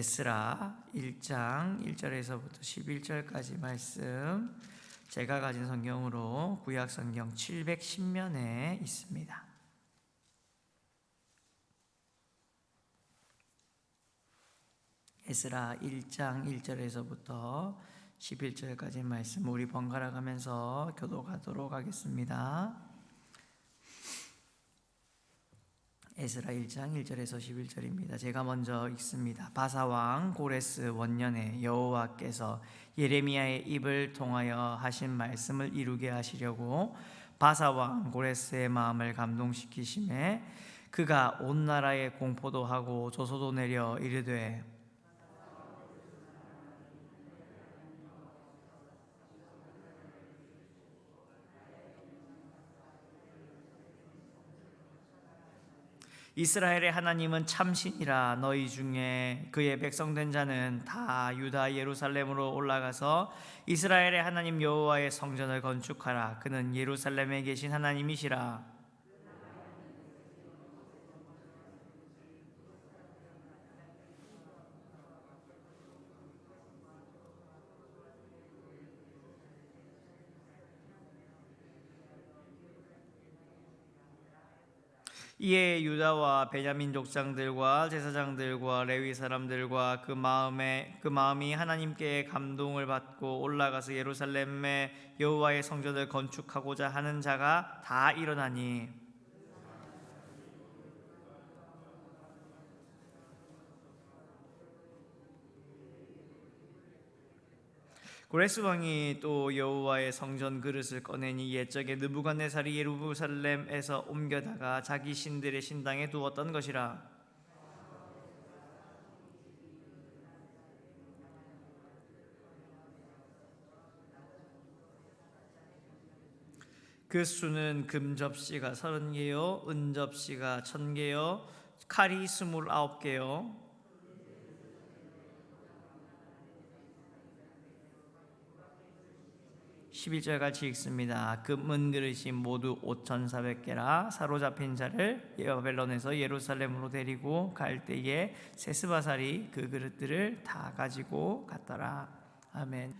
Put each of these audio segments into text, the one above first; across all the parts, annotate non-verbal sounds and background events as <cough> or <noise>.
에스라 1장 1절에서부터 11절까지 말씀 제가 가진 성경으로 구약 성경 710면에 있습니다. 에스라 1장 1절에서부터 11절까지 말씀 우리 번갈아 가면서 교도가도록 하겠습니다. 에스라 1장 1절에서 11절입니다. 제가 먼저 읽습니다. 바사 왕 고레스 원년에 여호와께서 예레미야의 입을 통하여 하신 말씀을 이루게 하시려고 바사 왕 고레스의 마음을 감동시키심에 그가 온 나라에 공포도 하고 조소도 내려 이르되 이스라엘의 하나님은 참신이라 너희 중에 그의 백성된 자는 다 유다 예루살렘으로 올라가서 이스라엘의 하나님 여호와의 성전을 건축하라. 그는 예루살렘에 계신 하나님이시라 이에 유다와 베냐민 족장들과 제사장들과 레위 사람들과 그 마음에 그 마음이 하나님께 감동을 받고 올라가서 예루살렘에 여호와의 성전을 건축하고자 하는 자가 다 일어나니 고레스 왕이 또 여호와의 성전 그릇을 꺼내니 옛적에 느부갓네살이 예루살렘에서 옮겨다가 자기 신들의 신당에 두었던 것이라. 그 수는 금 접시가 서른 개요, 은 접시가 천 개요, 칼이 스물아홉 개요, 11절 같이 읽습니다. 금은 그릇이 모두 5,400개라 사로잡힌 자를 바벨론에서 예루살렘으로 데리고 갈 때에 세스바살이 그 그릇들을 다 가지고 갔더라. 아멘.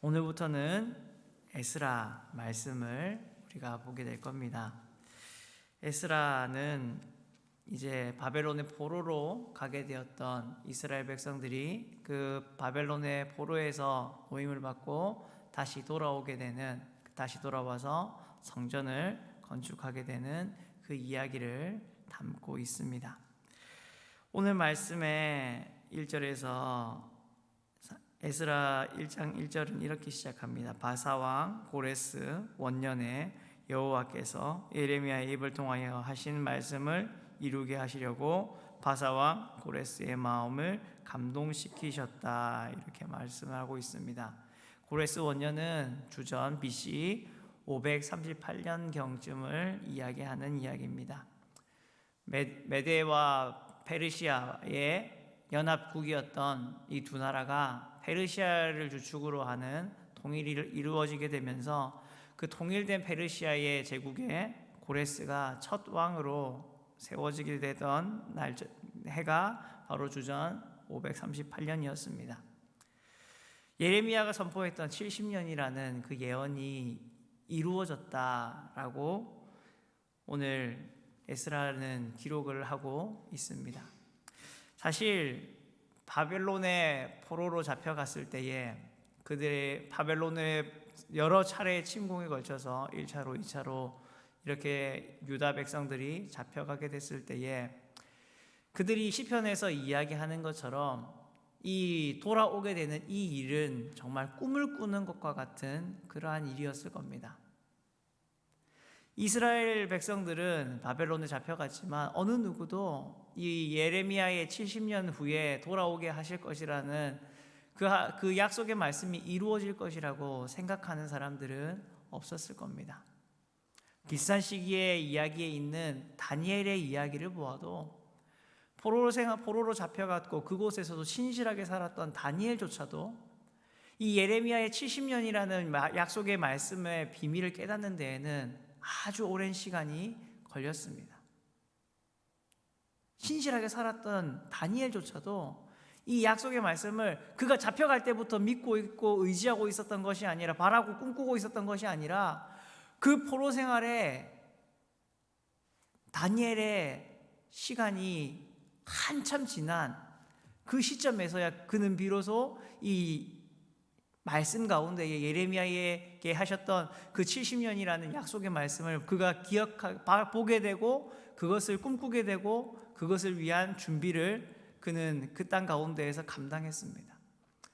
오늘부터는 에스라 말씀을 우리가 보게 될 겁니다. 에스라는 이제 바벨론의 포로로 가게 되었던 이스라엘 백성들이 그 바벨론의 포로에서 모임을 받고 다시 돌아오게 되는 다시 돌아와서 성전을 건축하게 되는 그 이야기를 담고 있습니다. 오늘 말씀의 1절에서 에스라 1장 1절은 이렇게 시작합니다. 바사왕 고레스 원년에 여호와께서 예레미야의 입을 통하여 하신 말씀을 이루게 하시려고 바사와 고레스의 마음을 감동시키셨다 이렇게 말씀하고 있습니다. 고레스 원년은 주전 BC 538년 경쯤을 이야기하는 이야기입니다. 메데와 페르시아의 연합국이었던 이 두 나라가 페르시아를 주축으로 하는 통일이 이루어지게 되면서 그 통일된 페르시아의 제국에 고레스가 첫 왕으로 세워지게 되던 날 해가 바로 주전 538년이었습니다. 예레미야가 선포했던 70년이라는 그 예언이 이루어졌다라고 오늘 에스라는 기록을 하고 있습니다. 사실 바벨론의 포로로 잡혀갔을 때에 그들의 바벨론의 여러 차례 침공에 걸쳐서 1차로 2차로 이렇게 유다 백성들이 잡혀가게 됐을 때에 그들이 시편에서 이야기하는 것처럼 이 돌아오게 되는 이 일은 정말 꿈을 꾸는 것과 같은 그러한 일이었을 겁니다. 이스라엘 백성들은 바벨론에 잡혀갔지만 어느 누구도 이 예레미야의 70년 후에 돌아오게 하실 것이라는 그, 그 약속의 말씀이 이루어질 것이라고 생각하는 사람들은 없었을 겁니다. 비슷한 시기에 이야기에 있는 다니엘의 이야기를 보아도 포로로 생각 포로로 잡혀갔고 그곳에서도 신실하게 살았던 다니엘조차도 이 예레미야의 70년이라는 약속의 말씀의 비밀을 깨닫는 데에는 아주 오랜 시간이 걸렸습니다. 신실하게 살았던 다니엘조차도 이 약속의 말씀을 그가 잡혀갈 때부터 믿고 있고 의지하고 있었던 것이 아니라 바라고 꿈꾸고 있었던 것이 아니라 그 포로 생활에 다니엘의 시간이 한참 지난 그 시점에서야 그는 비로소 이 말씀 가운데 예레미야에게 하셨던 그 70년이라는 약속의 말씀을 그가 기억하 보게 되고 그것을 꿈꾸게 되고 그것을 위한 준비를 그는 그 땅 가운데에서 감당했습니다.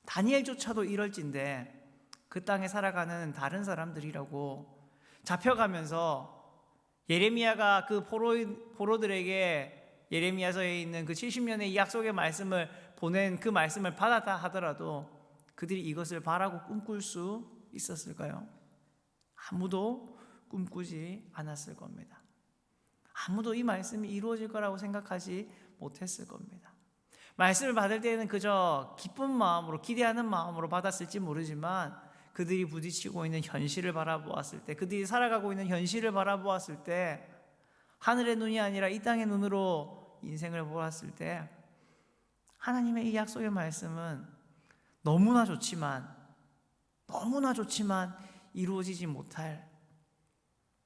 다니엘조차도 이럴진데 그 땅에 살아가는 다른 사람들이라고 잡혀가면서 예레미야가 그 포로 포로들에게 예레미야서에 있는 그 70년의 약속의 말씀을 보낸 그 말씀을 받았다 하더라도 그들이 이것을 바라고 꿈꿀 수 있었을까요? 아무도 꿈꾸지 않았을 겁니다. 아무도 이 말씀이 이루어질 거라고 생각하지 못했을 겁니다. 말씀을 받을 때에는 그저 기쁜 마음으로 기대하는 마음으로 받았을지 모르지만 그들이 부딪히고 있는 현실을 바라보았을 때 그들이 살아가고 있는 현실을 바라보았을 때 하늘의 눈이 아니라 이 땅의 눈으로 인생을 보았을 때 하나님의 이 약속의 말씀은 너무나 좋지만 너무나 좋지만 이루어지지 못할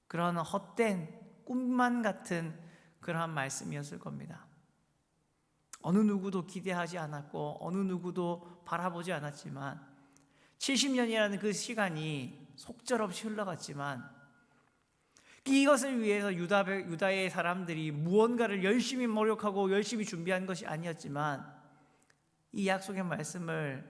그러한 헛된 꿈만 같은 그러한 말씀이었을 겁니다. 어느 누구도 기대하지 않았고 어느 누구도 바라보지 않았지만 70년이라는 그 시간이 속절없이 흘러갔지만 이것을 위해서 유다, 유다의 사람들이 무언가를 열심히 노력하고 열심히 준비한 것이 아니었지만 이 약속의 말씀을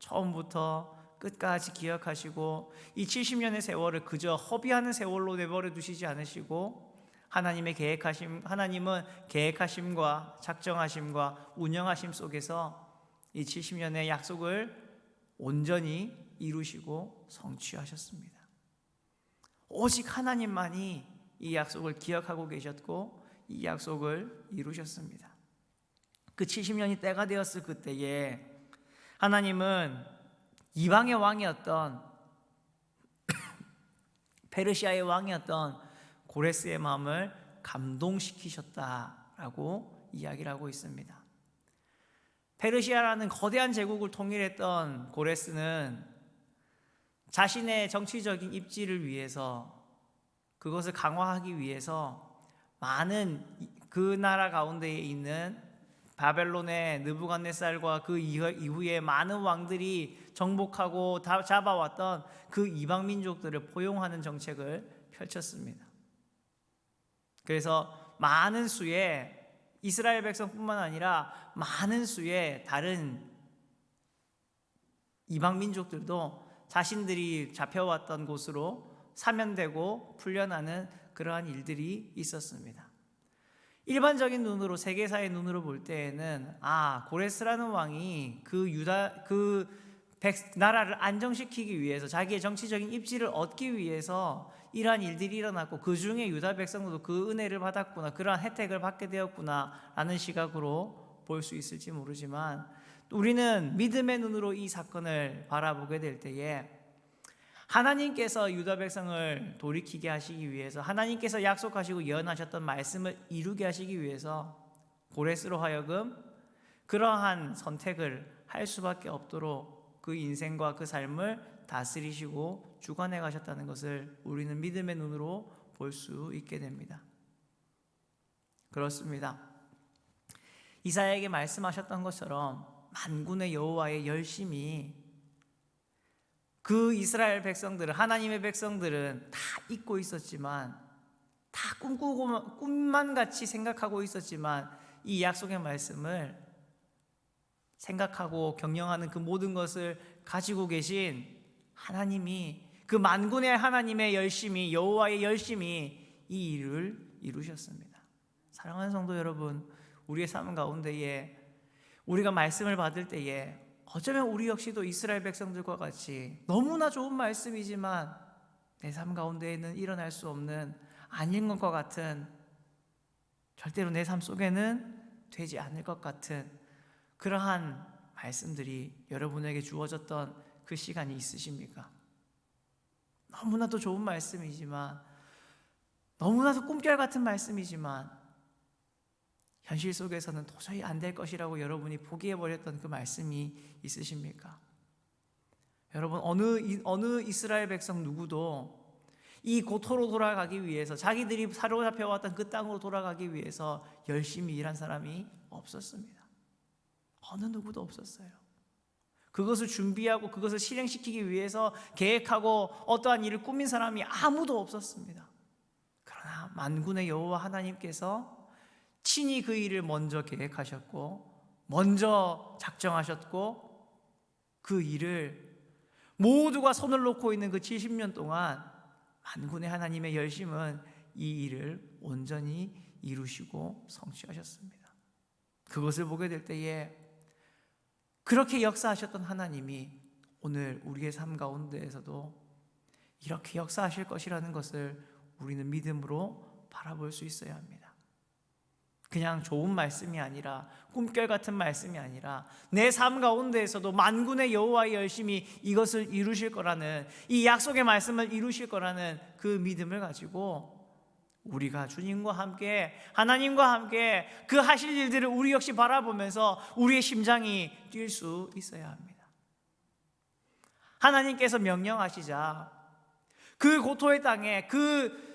처음부터 끝까지 기억하시고 이 70년의 세월을 그저 허비하는 세월로 내버려 두시지 않으시고 하나님의 계획하심 하나님은 계획하심과 작정하심과 운영하심 속에서 이 70년의 약속을 온전히 이루시고 성취하셨습니다. 오직 하나님만이 이 약속을 기억하고 계셨고 이 약속을 이루셨습니다. 그 70년이 때가 되었을 그때에 하나님은 이방의 왕이었던 <coughs> 페르시아의 왕이었던 고레스의 마음을 감동시키셨다라고 이야기를 하고 있습니다. 페르시아라는 거대한 제국을 통일했던 고레스는 자신의 정치적인 입지를 위해서 그것을 강화하기 위해서 많은 그 나라 가운데에 있는 바벨론의 느부갓네살과 그 이후에 많은 왕들이 정복하고 잡아왔던 그 이방 민족들을 포용하는 정책을 펼쳤습니다. 그래서 많은 수의 이스라엘 백성뿐만 아니라 많은 수의 다른 이방 민족들도 자신들이 잡혀왔던 곳으로 사면되고 풀려나는 그러한 일들이 있었습니다. 일반적인 눈으로 세계사의 눈으로 볼 때에는 아 고레스라는 왕이 그 유다 그 백, 나라를 안정시키기 위해서 자기의 정치적인 입지를 얻기 위해서 이러한 일들이 일어났고 그 중에 유다 백성도 그 은혜를 받았구나 그러한 혜택을 받게 되었구나라는 시각으로 볼 수 있을지 모르지만 우리는 믿음의 눈으로 이 사건을 바라보게 될 때에 하나님께서 유다 백성을 돌이키게 하시기 위해서 하나님께서 약속하시고 예언하셨던 말씀을 이루게 하시기 위해서 고레스로 하여금 그러한 선택을 할 수밖에 없도록 그 인생과 그 삶을 다스리시고 주관해 가셨다는 것을 우리는 믿음의 눈으로 볼 수 있게 됩니다. 그렇습니다. 이사야에게 말씀하셨던 것처럼 만군의 여호와의 열심이 그 이스라엘 백성들은 하나님의 백성들은 다 잊고 있었지만 다 꿈꾸고 꿈만 같이 생각하고 있었지만 이 약속의 말씀을 생각하고 경영하는 그 모든 것을 가지고 계신 하나님이 그 만군의 하나님의 열심히 여호와의 열심히 이 일을 이루셨습니다. 사랑하는 성도 여러분, 우리의 삶 가운데에 우리가 말씀을 받을 때에 어쩌면 우리 역시도 이스라엘 백성들과 같이 너무나 좋은 말씀이지만 내 삶 가운데에는 일어날 수 없는 아닌 것과 같은 절대로 내 삶 속에는 되지 않을 것 같은 그러한 말씀들이 여러분에게 주어졌던 그 시간이 있으십니까? 너무나도 좋은 말씀이지만 너무나도 꿈결 같은 말씀이지만 현실 속에서는 도저히 안 될 것이라고 여러분이 포기해 버렸던 그 말씀이 있으십니까? 여러분 어느 이- 어느 이스라엘 백성 누구도 이 고토로 돌아가기 위해서 자기들이 사로잡혀 왔던 그 땅으로 돌아가기 위해서 열심히 일한 사람이 없었습니다. 어느 누구도 없었어요. 그것을 준비하고 그것을 실행시키기 위해서 계획하고 어떠한 일을 꾸민 사람이 아무도 없었습니다. 그러나 만군의 여호와 하나님께서 친히 그 일을 먼저 계획하셨고 먼저 작정하셨고 그 일을 모두가 손을 놓고 있는 그 70년 동안 만군의 하나님의 열심은 이 일을 온전히 이루시고 성취하셨습니다. 그것을 보게 될 때에 그렇게 역사하셨던 하나님이 오늘 우리의 삶 가운데에서도 이렇게 역사하실 것이라는 것을 우리는 믿음으로 바라볼 수 있어야 합니다. 그냥 좋은 말씀이 아니라 꿈결 같은 말씀이 아니라 내 삶 가운데에서도 만군의 여호와의 열심히 이것을 이루실 거라는 이 약속의 말씀을 이루실 거라는 그 믿음을 가지고 우리가 주님과 함께 하나님과 함께 그 하실 일들을 우리 역시 바라보면서 우리의 심장이 뛸 수 있어야 합니다. 하나님께서 명령하시자 그 고토의 땅에 그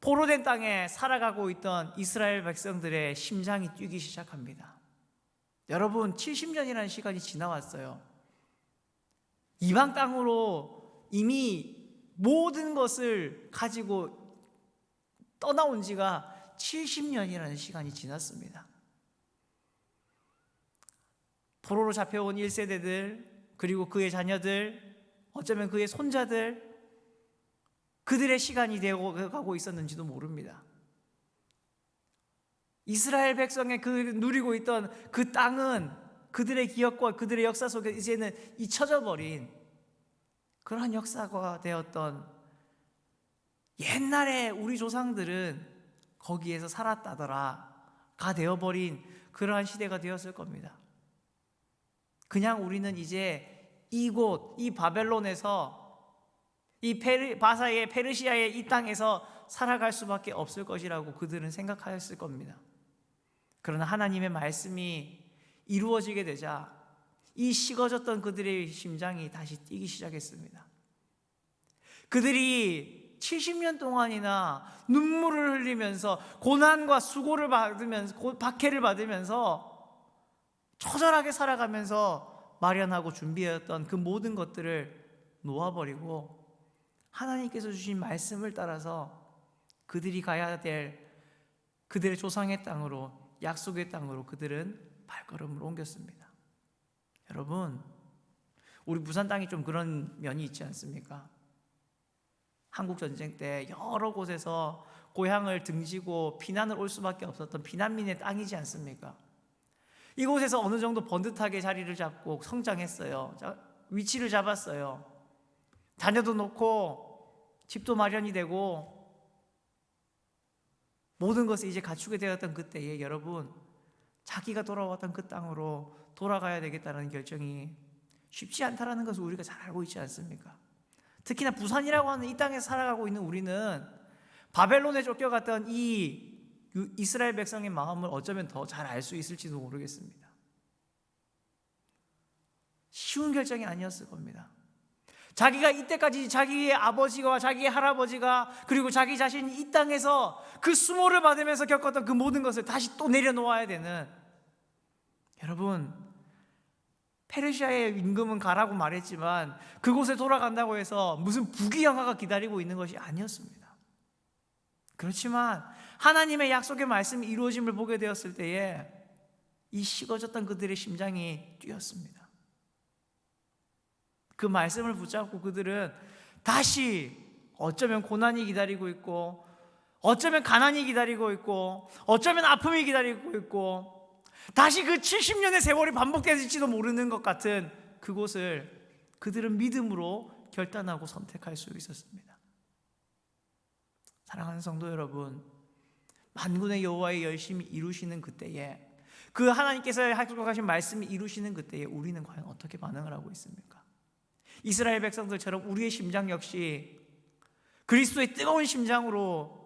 포로된 땅에 살아가고 있던 이스라엘 백성들의 심장이 뛰기 시작합니다. 여러분 70년이라는 시간이 지나왔어요. 이방 땅으로 이미 모든 것을 가지고 떠나온 지가 70년이라는 시간이 지났습니다. 포로로 잡혀온 1세대들 그리고 그의 자녀들 어쩌면 그의 손자들 그들의 시간이 되어 가고 있었는지도 모릅니다. 이스라엘 백성의 그 누리고 있던 그 땅은 그들의 기억과 그들의 역사 속에 이제는 잊혀져 버린 그러한 역사가 되었던 옛날에 우리 조상들은 거기에서 살았다더라가 되어버린 그러한 시대가 되었을 겁니다. 그냥 우리는 이제 이곳 이 바벨론에서 이 페르, 바사의 페르시아의 이 땅에서 살아갈 수밖에 없을 것이라고 그들은 생각하였을 겁니다. 그러나 하나님의 말씀이 이루어지게 되자 이 식어졌던 그들의 심장이 다시 뛰기 시작했습니다. 그들이 70년 동안이나 눈물을 흘리면서 고난과 수고를 받으면서 고- 박해를 받으면서 처절하게 살아가면서 마련하고 준비했던 그 모든 것들을 놓아버리고 하나님께서 주신 말씀을 따라서 그들이 가야 될 그들의 조상의 땅으로 약속의 땅으로 그들은 발걸음을 옮겼습니다. 여러분, 우리 부산 땅이 좀 그런 면이 있지 않습니까? 한국 전쟁 때 여러 곳에서 고향을 등지고 피난을 올 수밖에 없었던 피난민의 땅이지 않습니까? 이곳에서 어느 정도 번듯하게 자리를 잡고 성장했어요. 자, 위치를 잡았어요. 자녀도 놓고 집도 마련이 되고 모든 것을 이제 갖추게 되었던 그때에 여러분 자기가 돌아왔던 그 땅으로 돌아가야 되겠다는 결정이 쉽지 않다라는 것을 우리가 잘 알고 있지 않습니까? 특히나 부산이라고 하는 이 땅에 살아가고 있는 우리는 바벨론에 쫓겨갔던 이 유- 이스라엘 백성의 마음을 어쩌면 더 잘 알 수 있을지도 모르겠습니다. 쉬운 결정이 아니었을 겁니다. 자기가 이때까지 자기의 아버지와 자기의 할아버지가 그리고 자기 자신이 이 땅에서 그 수모를 받으면서 겪었던 그 모든 것을 다시 또 내려놓아야 되는 여러분 페르시아의 임금은 가라고 말했지만 그곳에 돌아간다고 해서 무슨 부귀영화가 기다리고 있는 것이 아니었습니다. 그렇지만 하나님의 약속의 말씀이 이루어짐을 보게 되었을 때에 이 식어졌던 그들의 심장이 뛰었습니다. 그 말씀을 붙잡고 그들은 다시 어쩌면 고난이 기다리고 있고 어쩌면 가난이 기다리고 있고 어쩌면 아픔이 기다리고 있고 다시 그 70년의 세월이 반복될지도 모르는 것 같은 그곳을 그들은 믿음으로 결단하고 선택할 수 있었습니다. 사랑하는 성도 여러분, 만군의 여호와의 열심히 이루시는 그때에 그 하나님께서 약속하신 말씀이 이루시는 그때에 우리는 과연 어떻게 반응을 하고 있습니까? 이스라엘 백성들처럼 우리의 심장 역시 그리스도의 뜨거운 심장으로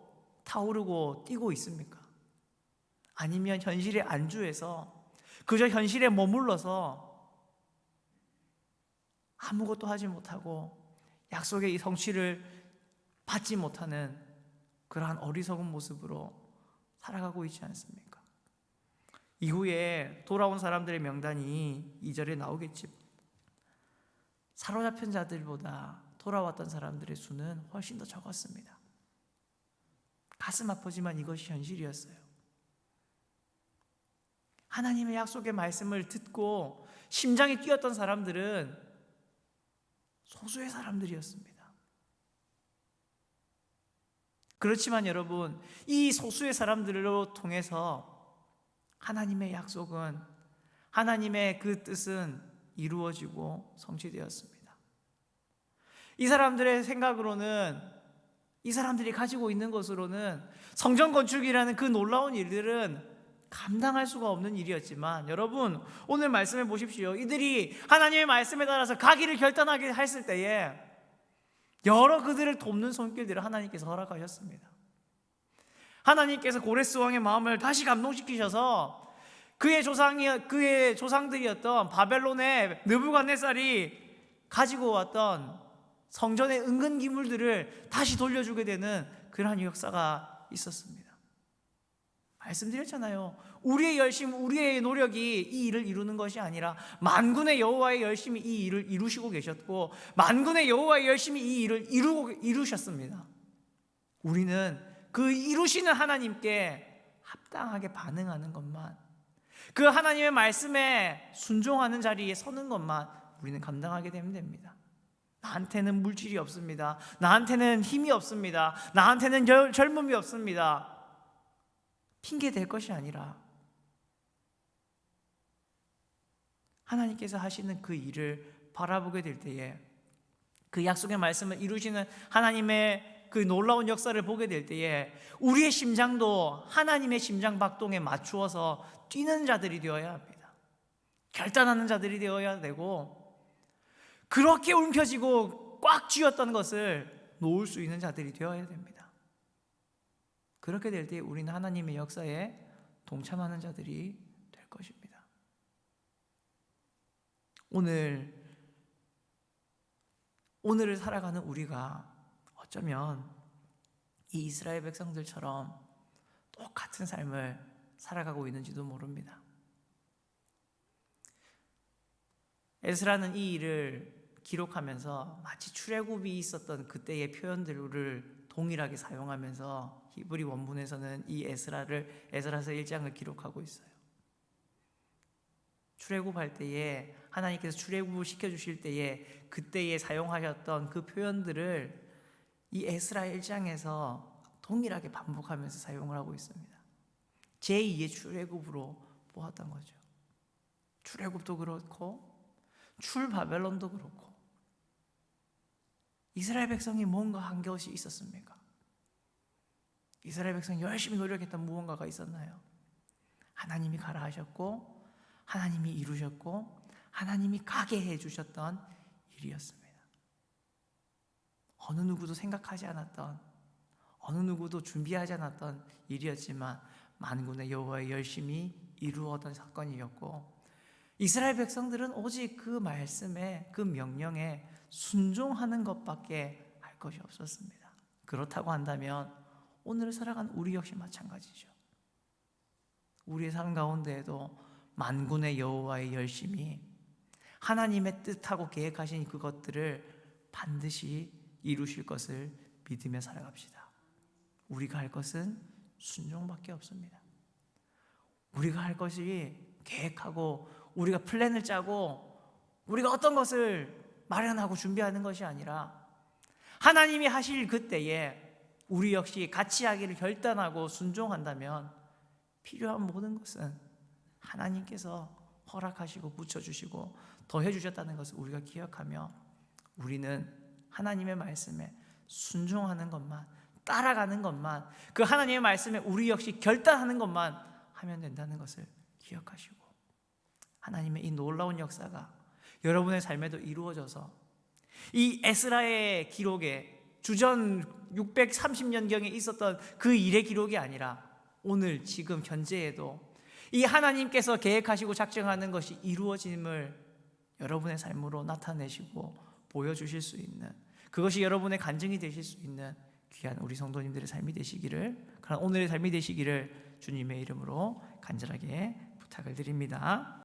타오르고 뛰고 있습니까? 아니면 현실에 안주해서 그저 현실에 머물러서 아무것도 하지 못하고 약속의 이 성취를 받지 못하는 그러한 어리석은 모습으로 살아가고 있지 않습니까? 이후에 돌아온 사람들의 명단이 이절에 나오겠지. 사로잡힌 자들보다 돌아왔던 사람들의 수는 훨씬 더 적었습니다. 가슴 아프지만 이것이 현실이었어요. 하나님의 약속의 말씀을 듣고 심장이 뛰었던 사람들은 소수의 사람들이었습니다. 그렇지만 여러분, 이 소수의 사람들로 통해서 하나님의 약속은 하나님의 그 뜻은 이루어지고 성취되었습니다. 이 사람들의 생각으로는 이 사람들이 가지고 있는 것으로는 성전 건축이라는 그 놀라운 일들은 감당할 수가 없는 일이었지만 여러분 오늘 말씀해 보십시오. 이들이 하나님의 말씀에 따라서 가기를 결단하게 했을 때에 여러 그들을 돕는 손길들을 하나님께서 허락하셨습니다. 하나님께서 고레스 왕의 마음을 다시 감동시키셔서 그의 조상이 그의 조상들이었던 바벨론의 느부갓네살이 가지고 왔던 성전의 은근 기물들을 다시 돌려주게 되는 그러한 역사가 있었습니다. 말씀드렸잖아요. 우리의 열심, 우리의 노력이 이 일을 이루는 것이 아니라 만군의 여호와의 열심이 이 일을 이루시고 계셨고 만군의 여호와의 열심이 이 일을 이루고 이루셨습니다. 우리는 그 이루시는 하나님께 합당하게 반응하는 것만 그 하나님의 말씀에 순종하는 자리에 서는 것만 우리는 감당하게 되면 됩니다. 나한테는 물질이 없습니다. 나한테는 힘이 없습니다. 나한테는 절- 젊음이 없습니다. 핑계 될 것이 아니라 하나님께서 하시는 그 일을 바라보게 될 때에 그 약속의 말씀을 이루시는 하나님의 그 놀라운 역사를 보게 될 때에 우리의 심장도 하나님의 심장 박동에 맞추어서 뛰는 자들이 되어야 합니다. 결단하는 자들이 되어야 되고 그렇게 움켜쥐고 꽉 쥐었던 것을 놓을 수 있는 자들이 되어야 됩니다. 그렇게 될 때 우리는 하나님의 역사에 동참하는 자들이 될 것입니다. 오늘 오늘을 살아가는 우리가 어쩌면 이 이스라엘 백성들처럼 똑같은 삶을 살아가고 있는지도 모릅니다. 에스라는 이 일을 기록하면서 마치 출애굽이 있었던 그때의 표현들을 동일하게 사용하면서 히브리 원문에서는 이 에스라를 에스라서 1장을 기록하고 있어요. 출애굽할 때에 하나님께서 출애굽을 시켜 주실 때에 그때에 사용하셨던 그 표현들을 이 에스라 1장에서 동일하게 반복하면서 사용을 하고 있습니다. 제2의 출애굽으로 보았던 거죠. 출애굽도 그렇고 출 바벨론도 그렇고 이스라엘 백성이 뭔가 한 것이 있었습니까? 이스라엘 백성이 열심히 노력했던 무언가가 있었나요? 하나님이 가라 하셨고 하나님이 이루셨고 하나님이 가게 해 주셨던 일이었습니다. 어느 누구도 생각하지 않았던 어느 누구도 준비하지 않았던 일이었지만 만군의 여호와의 열심히 이루어던 사건이었고 이스라엘 백성들은 오직 그 말씀에 그 명령에 순종하는 것밖에 할 것이 없었습니다. 그렇다고 한다면 오늘 살아가는 우리 역시 마찬가지죠. 우리의 삶 가운데에도 만군의 여호와의 열심히 하나님의 뜻하고 계획하신 그것들을 반드시 이루실 것을 믿으며 살아갑시다. 우리가 할 것은 순종밖에 없습니다. 우리가 할 것이 계획하고 우리가 플랜을 짜고 우리가 어떤 것을 마련하고 준비하는 것이 아니라 하나님이 하실 그때에 우리 역시 같이 하기를 결단하고 순종한다면 필요한 모든 것은 하나님께서 허락하시고 붙여주시고 더해주셨다는 것을 우리가 기억하며 우리는 하나님의 말씀에 순종하는 것만 따라가는 것만 그 하나님의 말씀에 우리 역시 결단하는 것만 하면 된다는 것을 기억하시고 하나님의 이 놀라운 역사가 여러분의 삶에도 이루어져서 이 에스라의 기록에 주전 630년경에 있었던 그 일의 기록이 아니라 오늘 지금 현재에도 이 하나님께서 계획하시고 작정하는 것이 이루어짐을 여러분의 삶으로 나타내시고 보여주실 수 있는 그것이 여러분의 간증이 되실 수 있는 귀한 우리 성도님들의 삶이 되시기를 그런 오늘의 삶이 되시기를 주님의 이름으로 간절하게 부탁을 드립니다.